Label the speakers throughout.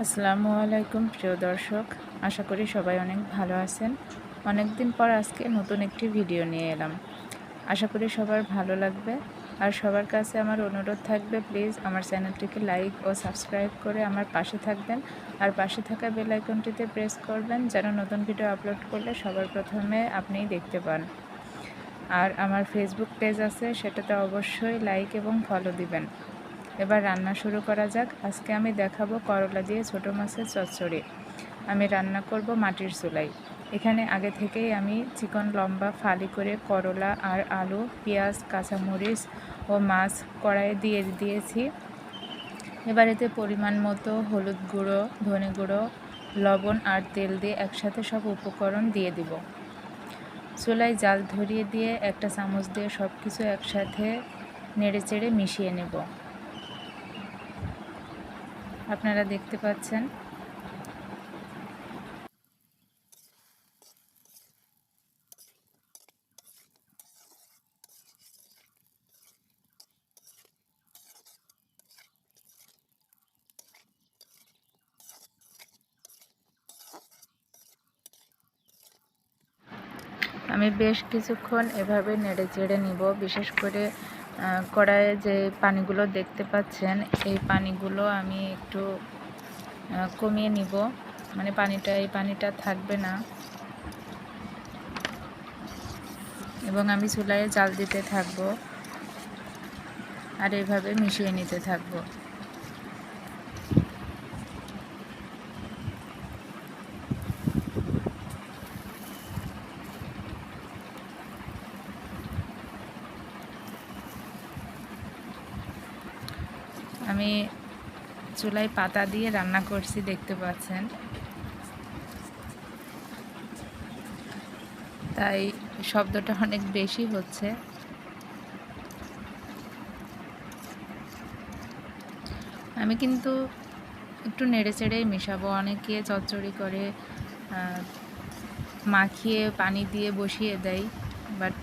Speaker 1: আসসালামু আলাইকুম, প্রিয় দর্শক। আশা করি সবাই অনেক ভালো আছেন। অনেক দিন পর আজকে নতুন একটি ভিডিও নিয়ে এলাম। আশা করি সবার ভালো লাগবে। আর সবার কাছে আমার অনুরোধ থাকবে, প্লিজ আমার চ্যানেলটিকে লাইক ও সাবস্ক্রাইব করে আমার পাশে থাকবেন। আর পাশে থাকা বেল আইকনটিতে প্রেস করবেন যেন নতুন ভিডিও আপলোড করলে সবার প্রথমে আপনিই দেখতে পান। আর আমার ফেসবুক পেজ আছে, সেটাতে অবশ্যই লাইক এবং ফলো দিবেন। এবার রান্না শুরু করা যাক। আজকে আমি দেখাবো করলা দিয়ে ছোটো মাছের চচ্চড়ি। আমি রান্না করব মাটির চুলাই। এখানে আগে থেকেই আমি চিকন লম্বা ফালি করে করলা আর আলু, পেঁয়াজ, কাঁচামরিচ ও মাছ কড়াইয়ে দিয়ে দিয়েছি। এবার এতে পরিমাণ মতো হলুদ গুঁড়ো, ধনে গুঁড়ো, লবণ আর তেল দিয়ে একসাথে সব উপকরণ দিয়ে দিব। চুলায় জাল ধরিয়ে দিয়ে একটা চামচ দিয়ে সব কিছু একসাথে নেড়ে চেড়ে মিশিয়ে নেব। আপনারা দেখতে পাচ্ছেন। আমি বেশ কিছুক্ষণ এভাবে নেড়ে চেড়ে নিব বিশেষ করে কড়াইয়ে যে পানিগুলো দেখতে পাচ্ছেন, এই পানিগুলো আমি একটু কমিয়ে নিব। মানে পানিটা, এই পানিটা থাকবে না। এবং আমি চুলায় জাল দিতে থাকব। আর এভাবে মিশিয়ে নিতে থাকব। আমি চুলায় পাতা দিয়ে রান্না করছি, দেখতে পাচ্ছেন। তাই শব্দটা অনেক বেশি হচ্ছে। আমি কিন্তু একটু নেড়ে চেড়েই মেশাবো। অনেকে চচ্চড়ি করে মাখিয়ে পানি দিয়ে বসিয়ে দেয়, বাট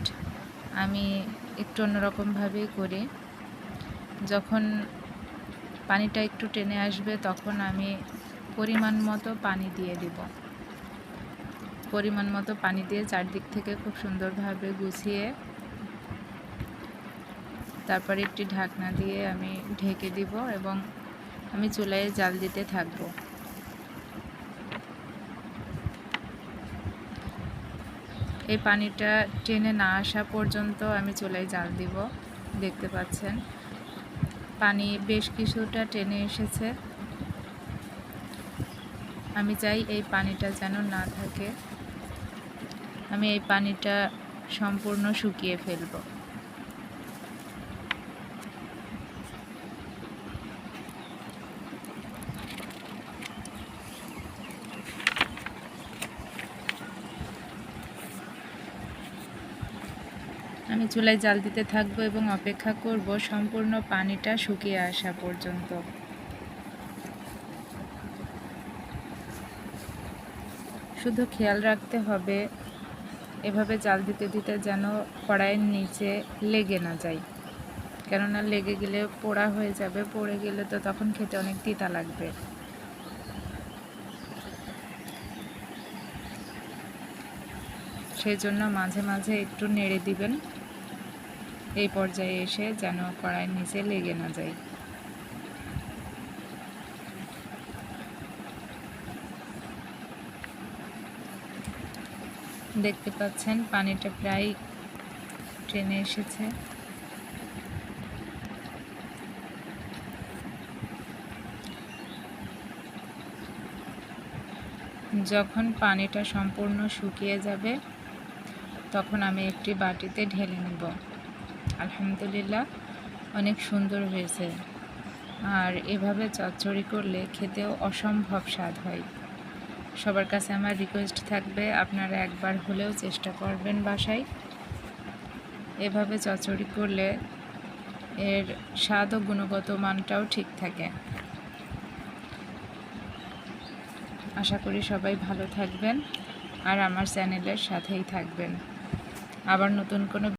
Speaker 1: আমি একটু অন্যরকমভাবেই করি। যখন পানিটা একটু টেনে আসবে, তখন আমি পরিমাণ মতো পানি দিয়ে দিব। পরিমাণ মতো পানি দিয়ে চারদিক থেকে খুব সুন্দরভাবে গুছিয়ে তারপরে একটি ঢাকনা দিয়ে আমি ঢেকে দিব এবং আমি চুলায় জাল দিতে থাকব। এই পানিটা টেনে না আসা পর্যন্ত আমি চুলায় জাল দিব, দেখতে পাচ্ছেন। পানি বেশ কিছুটা টেনে এসেছে। আমি চাই এই পানিটা যেন না থাকে। আমি এই পানিটা সম্পূর্ণ শুকিয়ে ফেলব। আমি চুলায় জাল দিতে থাকব এবং অপেক্ষা করব সম্পূর্ণ পানিটা শুকিয়ে আসা পর্যন্ত। শুধু খেয়াল রাখতে হবে, এভাবে জাল দিতে দিতে যেন কড়াইয়ের নিচে লেগে না যায়। কেননা লেগে গেলে পোড়া হয়ে যাবে, পড়ে গেলে তো তখন খেতে অনেক তিতা লাগবে। সেই জন্য মাঝে মাঝে একটু নেড়ে দিবেন। এই পর্যায়ে এসে যেন কড়াইয়ের নিচে লেগে না যায়। দেখতে পাচ্ছেন পানিটা প্রায় ট্রেনে এসেছে। যখন পানিটা সম্পূর্ণ শুকিয়ে যাবে তখন আমি একটি বাটিতে ঢেলে নেব। আলহামদুলিল্লাহ, অনেক সুন্দর হয়েছে। আর এভাবে চচ্চড়ি করলে খেতেও অসম্ভব স্বাদ হয়। সবার কাছে আমার রিকোয়েস্ট থাকবে, আপনারা একবার হলেও চেষ্টা করবেন বাসায়। এভাবে চচ্চড়ি করলে এর স্বাদ ও গুণগত মানটাও ঠিক থাকে। আশা করি সবাই ভালো থাকবেন আর আমার চ্যানেলের সাথেই থাকবেন। আবার নতুন কোনো